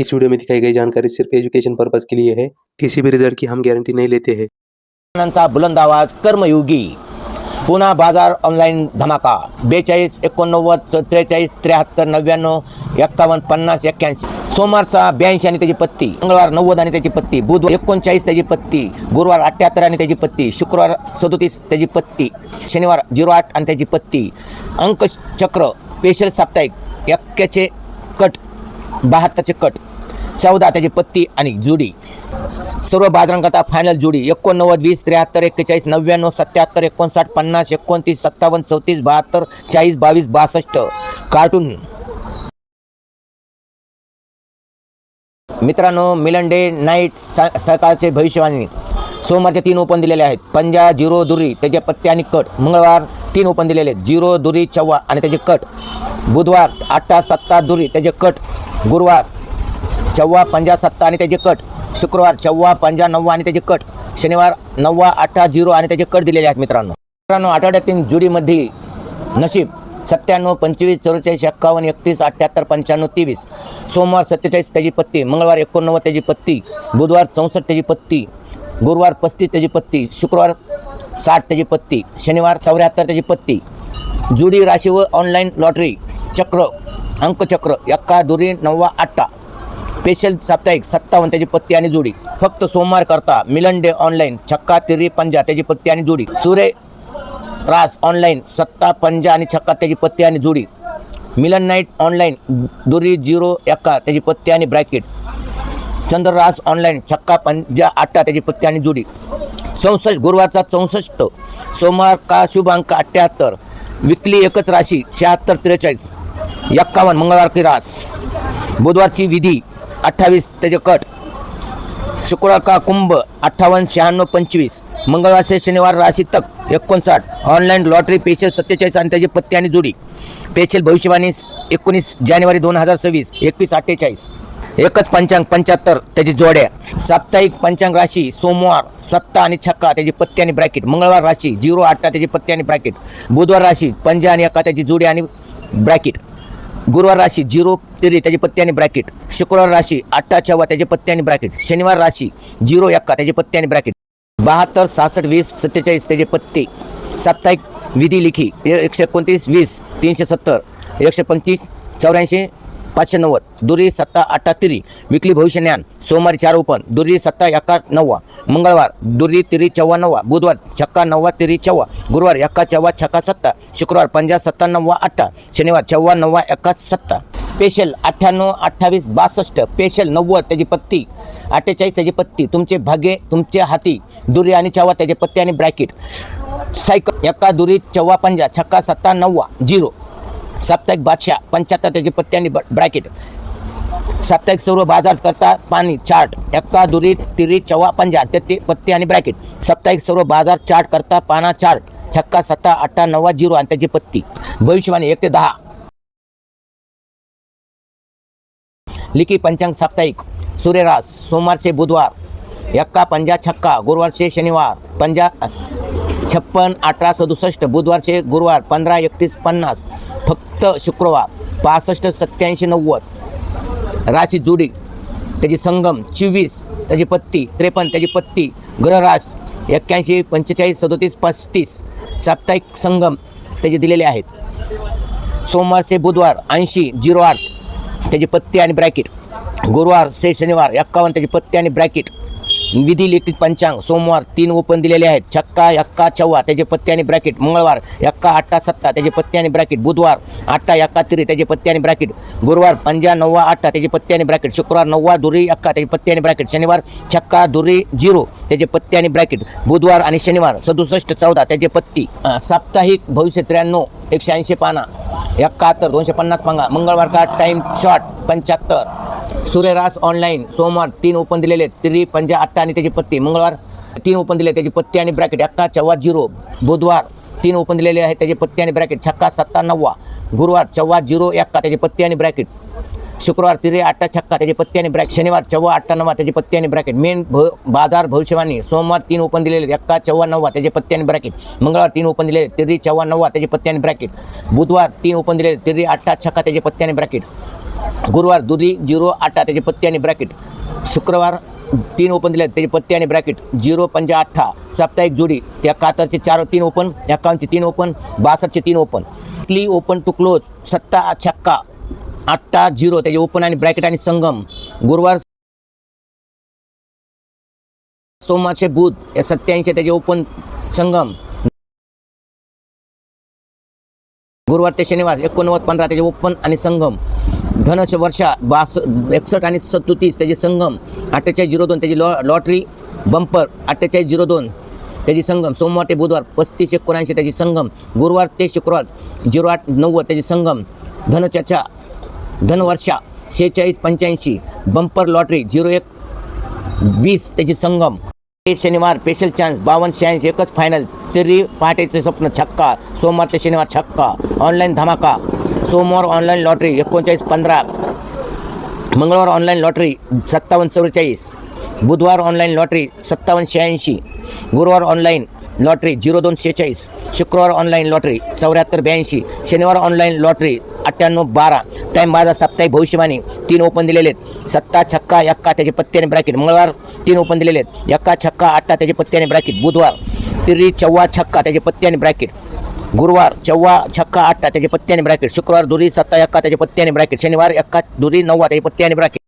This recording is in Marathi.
इस वीडियो में दिखाई गई जानकारी सिर्फ एजुकेशन पर्पज के लिए है। किसी भी रिजल्ट की हम गारंटी नहीं लेते हैं। बुलंद आवाज कर्मयोगी। पुन्हा बाजार ऑनलाईन धमाका। बेचाळीस एकोणनव्वद त्रेचाळीस त्र्याहत्तर नव्याण्णव एक्कावन्न पन्नास एक्क्याऐंशी. सोमवारचा ब्याऐंशी आणि त्याची पत्ती. मंगळवार नव्वद आणि त्याची पत्ती. बुधवार एकोणचाळीस त्याची पत्ती. गुरुवार अठ्ठ्याहत्तर आणि त्याची पत्ती. शुक्रवार सदोतीस त्याची पत्ती. शनिवार झिरो आठ आणि त्याची पत्ती. अंकचक्र स्पेशल साप्ताहिक. एक्क्याचे कट. बहात्तरचे कट चौदा त्याची पत्ती आणि जुडी. सर्व बाजारांकरता फायनल जुडी एकोणनव्वद वीस त्र्याहत्तर एक्केचाळीस नव्याण्णव सत्याहत्तर एकोणसाठ पन्नास एकोणतीस सत्तावन्न चौतीस बहात्तर चाळीस बावीस बासष्ट. कार्टून. मित्रांनो मिलन डे नाईट स सकाळचे भविष्यवाणी. सोमवारचे तीन ओपन दिलेले आहेत. पंजा झिरो दुरी त्याचे पत्ते आणि कट. मंगळवार तीन ओपन दिलेले आहेत. झिरो दुरी चव्वा आणि त्याचे कट. बुधवार आठा सत्ता दुरी त्याचे कट. गुरुवार चव्वा पंजा सत्ता आणि त्याचे कट. शुक्रवार चव्वा पंजा नव्वा आणि त्याचे कट. शनिवार नव्वा अठरा झिरो आणि त्याचे कट दिलेले आहेत मित्रांनो. मित्रांनो आठवड्यातील जुडीमध्ये नशीब सत्त्याण्णव पंचवीस चौवेचाळीस एक्कावन्न एकतीस अठ्ठ्याहत्तर पंच्याण्णव तेवीस. सोमवार सत्तेचाळीस त्याची पत्ती मंगळवार एकोणनव्वद त्याची पत्ती बुधवार चौसष्ट त्याची पत्ती गुरुवार पस्तीस त्याची पत्ती शुक्रवार साठ त्याची पत्ती शनिवार चौऱ्याहत्तर त्याची पत्ती. जुडी राशी व ऑनलाईन लॉटरी चक्र अंकचक्र एक्का दुरी नव्वा अठ्ठा स्पेशल साप्ताहिक सत्तावन्न त्याची पत्ती आणि जोडी. फक्त सोमवार करता मिलन डे ऑनलाईन छक्का तिरी पंजा त्याची पत्ती आणि जोडी. सूर्य रास ऑनलाईन सत्ता पंजा आणि छक्का त्याची पत्ती आणि जोडी. मिलन नाईट ऑनलाईन दुरी झिरो एक्का त्याची पत्ती आणि ब्रॅकेट चंद्ररास ऑनलाईन छक्का पंजा आठा त्याची पत्ती आणि जोडी. चौसष्ट गुरुवारचा चौसष्ट सोमवार का शुभांक अठ्ठ्याहत्तर विकली एकच राशी शहात्तर त्रेचाळीस एक्कावन्न मंगळवार की रास. बुधवारची विधी अठ्ठावीस त्याचे कट. शुक्रवार का कुंभ अठ्ठावन्न शहाण्णव पंचवीस मंगळवारचे शनिवार राशी तक एकोणसाठ ऑनलाईन लॉटरी पेशल सत्तेचाळीस आणि त्याची पत्ती आणि जोडी. पेशल भविष्यवाणी एकोणीस जानेवारी दोन हजार सव्वीस एकवीस अठ्ठेचाळीस. एकच पंचांग पंच्याहत्तर त्याची जोड्या. साप्ताहिक पंचांग राशी सोमवार सत्ता आणि छक्का त्याची पत्ती आणि ब्रॅकेट. मंगळवार राशी झिरो अठरा त्याची पत्ती आणि ब्रॅकेट. बुधवार राशी पंजा आणि एका त्याची जोडी आणि ब्रॅकेट. गुरुवार राशी झिरो तिरी त्याची पत्ती आणि ब्रॅकेट. शुक्रवार राशी अठ्ठा चव्वा त्याची पत्ती आणि ब्रॅकेट. शनिवार राशी झिरो एक्का त्याची पत्ती आणि ब्रॅकेट. बहात्तर सहासष्ट वीस सत्तेचाळीस त्याचे पत्ते. साप्ताहिक विधी लिखी एकशे एकोणतीस वीस तीनशे सत्तर एकशे पंचवीस चौऱ्याऐंशी पाचशे नव्वद दुरी सत्ता अठ्ठातिरी विकली भविष्य ज्ञान सोमवारी चार ओपन दुरी सत्ता एका नव्वा मंगळवार दुरी तिरी चव्वा नव्वा बुधवार छक्का नव्वा तिरी चव्वा गुरुवार एक्का चव्वा छक्का सत्ता शुक्रवार पंजा सत्ता नव्वा अठ्ठा शनिवार चव्वा नव्वा एक्का सत्ता. स्पेशल अठ्ठ्याण्णव अठ्ठावीस बासष्ट स्पेशल नव्वद त्याची पत्ती अठ्ठेचाळीस त्याची पत्ती तुमचे भाग्य तुमच्या हाती दुरी आणि चव्वा त्याचे पत्ती आणि ब्रॅकेट. सायकल एक्का दुरी चव्वा पंजा छक्का सत्ता नव्वा झिरो. साप्ताहिक बादशाह पंच्याहत्तर त्याची पत्ती आणि ब- ब्रॅकेट. साप्ताहिक सर्व बाजार करता पाणी चार्ट एक्का दुरी तिरी चव्वा पंजा ते पत्ती आणि ब्रॅकेट. साप्ताहिक सर्व बाजार चार्ट करता पाना चार्ट छक्का सत्ता अठ्ठा नव्वा झिरो आणि त्याची पत्ती. भविष्यवाणी एक ते दहा. लिखी पंचांग साप्ताहिक. सूर्यरास सोमवार से बुधवार. एक्का पंजा छक्का गुरुवार से शनिवार. पंजा छप्पन अठरा सदुसष्ट बुधवारचे गुरुवार पंधरा एकतीस पन्नास फक्त शुक्रवार पासष्ट सत्याऐंशी नव्वद. राशी जुडी त्याची संगम चोवीस त्याची पत्ती त्रेपन्न त्याची पत्ती ग्रहरास एक्क्याऐंशी पंचेचाळीस सदोतीस पस्तीस साप्ताहिक संगम त्याचे दिलेले आहेत. सोमवार से बुधवार ऐंशी झिरो आठ त्याची पत्ती आणि ब्रॅकेट. गुरुवार से शनिवार एक्कावन्न त्याची पत्ती आणि ब्रॅकेट. विधी इलेक्ट्रिक पंचांग. सोमवार तीन ओपन दिलेले आहेत. छक्का यक्का चव्वा त्याचे पत्ते आणि ब्रॅकेट. मंगळवार यक्का अठ्ठा सत्ता त्याचे पत्ते आणि ब्रॅकेट. बुधवार आठा यक्का तिरी त्याचे पत्ते आणि ब्रॅकेट. गुरुवार पंजा नव्वा अठ्ठा त्याचे पत्ते आणि ब्रॅकेट. शुक्रवार नव्वा दुरी यक्का त्याचे पत्ते आणि ब्रॅकेट. शनिवार छक्का दुरी झिरो त्याचे पत्ते आणि ब्रॅकेट. बुधवार आणि शनिवार सदुसष्ट चौदा त्याचे पत्ती. साप्ताहिक भविष्य त्र्याण्णव एकशे ऐंशी पाना. एकाहत्तर दोनशे पन्नास पांगा. मंगळवार का टाईम शॉर्ट पंच्याहत्तर. सूर्यरास ऑनलाईन सोमवार तीन ओपन दिलेले त्रि पंजा अठ्ठा आणि त्याची पत्ती. मंगळवार तीन ओपन दिले त्याची पत्ती आणि ब्रॅकेट अठ्ठा चव्वा झिरो बुधवार तीन ओपन दिलेले आहेत. त्याची पत्ती आणि ब्रॅकेट छक्का सत्ता नव्वा. गुरुवार चव्वा झिरो एक्का. त्याची पत्ती आणि ब्रॅकेट शुक्रवार तिरे अठ्ठा छक्का. त्याची पत्ती आणि ब्रॅकेट शनिवार चव्वा आठा नव्वा. त्याची पत्ती आणि ब्रॅकेट मेन भ बाजार भविष्यवाणी. सोमवार तीन ओपन दिलेले एक्का चव्वा नव्वा. त्याची पत्ती आणि ब्रॅकेट मंगळवार तीन ओपन दिलेले तिरी चव्वा नव्वा. त्याची पत्ती आणि ब्रॅकेट बुधवार तीन ओपन दिलेले तिरी अठ्ठा छक्का. त्याची पत्ती आणि ब्रॅकेट गुरुवार दुधी झिरो आठा त्याचे पत्ते आणि ब्रॅकेट. शुक्रवार तीन ओपन दिले त्याचे पत्ते आणि ब्रॅकेट. झिरो पंजा अठ्ठा साप्ताहिक जोडी त्या कातरचे चार तीन ओपन एकावन्नचे तीन ओपन बासष्टचे तीन ओपन. क्ली ओपन टू क्लोज सत्ता छक्का अठ्ठा झिरो त्याचे ओपन आणि ब्रॅकेट आणि संगम. गुरुवार सोमवारचे बुध या सत्याऐंशी त्याचे ओपन संगम. गुरुवार ते शनिवार एकोणनव्वद पंधरा त्याचे ओपन आणि संगम. धनश वर्षा बास एकसष्ट आणि सत्तोतीस त्याचे संगम अठ्ठेचाळीस झिरो दोन त्याची लॉ लॉटरी बंपर अठ्ठेचाळीस झिरो दोन त्याची संगम सोमवार ते बुधवार पस्तीस एकोणऐंशी त्याची संगम गुरुवार ते शुक्रवार झिरो आठ नव्वद त्याची संगम धनचाचा धनवर्षा शेहेचाळीस पंच्याऐंशी बंपर लॉटरी झिरो एक वीस त्याची संगम. ते शनिवार स्पेशल चान्स बावन्न शहाऐंशी एकच फायनल तरी पहाटेचे स्वप्न छक्का सोमवार ते शनिवार छक्का ऑनलाईन धमाका सोमवार ऑनलाईन लॉटरी एकोणचाळीस पंधरा. मंगळवार ऑनलाईन लॉटरी सत्तावन्न चव्वेचाळीस. बुधवार ऑनलाईन लॉटरी सत्तावन्न शहाऐंशी. गुरुवार ऑनलाईन लॉटरी झिरो दोन शेहेचाळीस. शुक्रवार ऑनलाईन लॉटरी चौऱ्याहत्तर ब्याऐंशी. शनिवार ऑनलाईन लॉटरी अठ्ठ्याण्णव बारा. टाईम माझा साप्ताहिक भविष्यवाणी तीन ओपन दिलेले आहेत. सत्ता छक्का यक्का त्याचे पत्ते आणि ब्रॅकेट. मंगळवार तीन ओपन दिलेले आहेत. यक्का छक्का अठ्ठा त्याचे पत्ते आणि ब्रॅकेट. बुधवार तिरी चव्वा छक्का त्याचे पत्ते आणि ब्रॅकेट. गुरुवार चव्वा छक्का अठ्ठा त्याचे पत्ते आणि ब्रॅकेट. शुक्रवार दुरी सत्ता एक्का त्याचे पत्ते आणि ब्रॅकेट. शनिवार एक्का दुरी नव्वा त्याचे पत्ते आणि ब्रॅकेट.